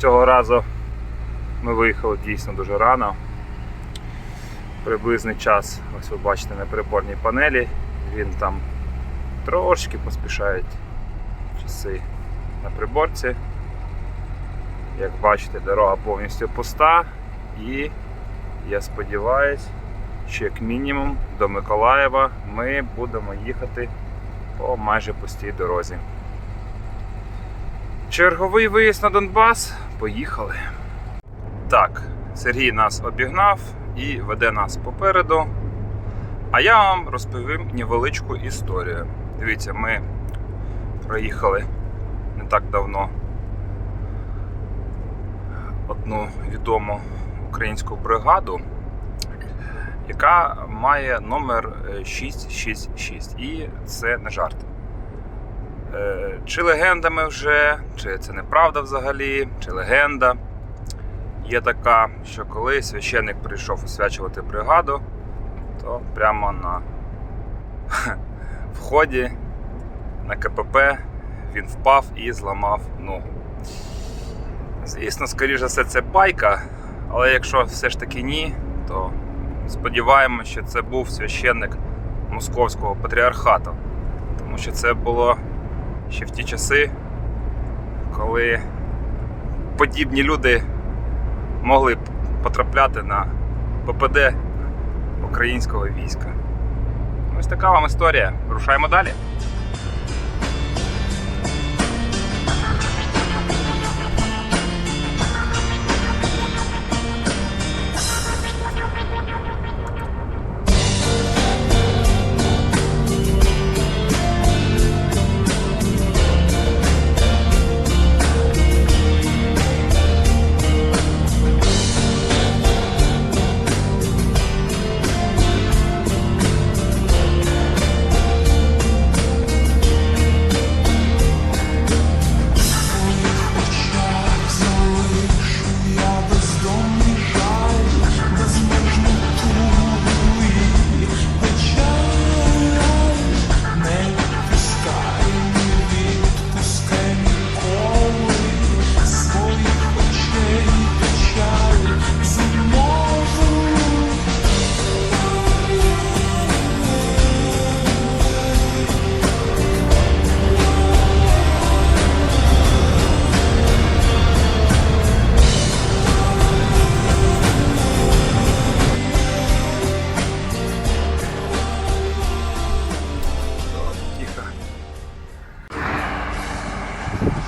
Цього разу ми виїхали дійсно дуже рано. Приблизний час, ось ви бачите на приборній панелі, він там трошки поспішають часи на приборці. Як бачите, дорога повністю пуста і я сподіваюся, що як мінімум до Миколаєва ми будемо їхати по майже пустій дорозі. Черговий виїзд на Донбас. Поїхали. Так, Сергій нас обігнав і веде нас попереду. А я вам розповім невеличку історію. Дивіться, ми проїхали не так давно одну відому українську бригаду, яка має номер е, 666. І це не жарт. Е, Чи легендами вже, чи це неправда взагалі, чи легенда. Є така, що коли священник прийшов освячувати бригаду, то прямо на вході на КПП він впав і зламав ногу. Звісно, скоріше за все, це байка, але якщо все ж таки ні, то сподіваємося, що це був священник Московського патріархату. Тому що це було ще в ті часи, коли подібні люди могли потрапляти на ППД українського війська. Ось така вам історія. Рушаємо далі.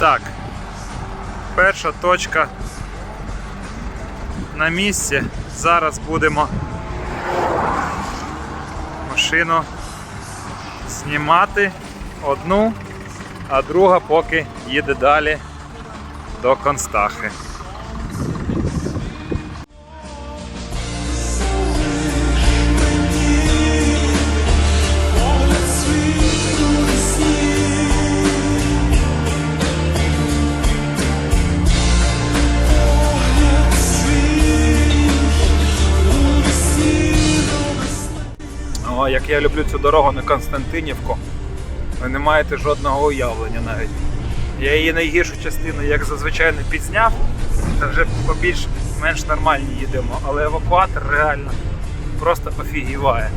Так. Перша точка на місці. Зараз будемо машину знімати одну, а друга поки їде далі до Констахи. Як я люблю цю дорогу на Константинівку. Ви не маєте жодного уявлення навіть. Я її найгіршу частину, як зазвичай, не підзняв, та вже по більш-менш нормальні їдемо, але евакуатор реально просто офігіває.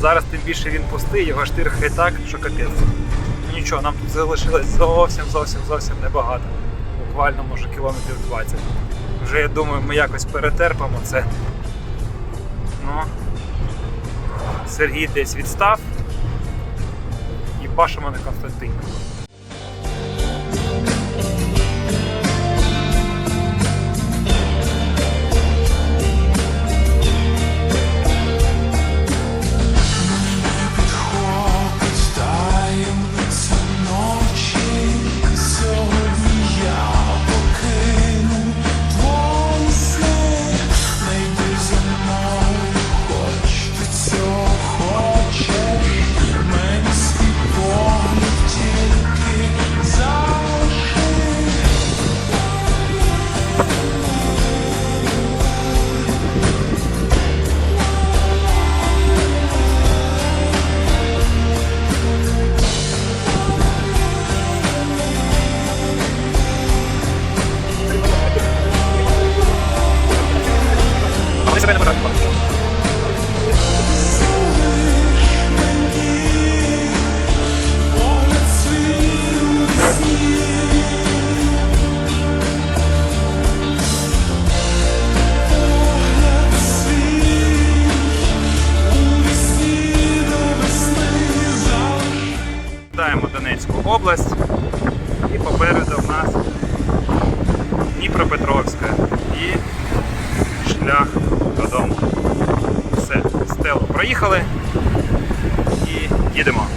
Зараз тим більше він пустий, його штирхає так, що капець. Ну Нічого, нам тут залишилось зовсім зовсім зовсім небагато. Буквально може кілометрів 20. Вже я думаю, ми якось перетерпимо це. Ну, Сергій десь відстав і Паша на Константинівку. Весни залишив Даємо Донецьку область Все, стелу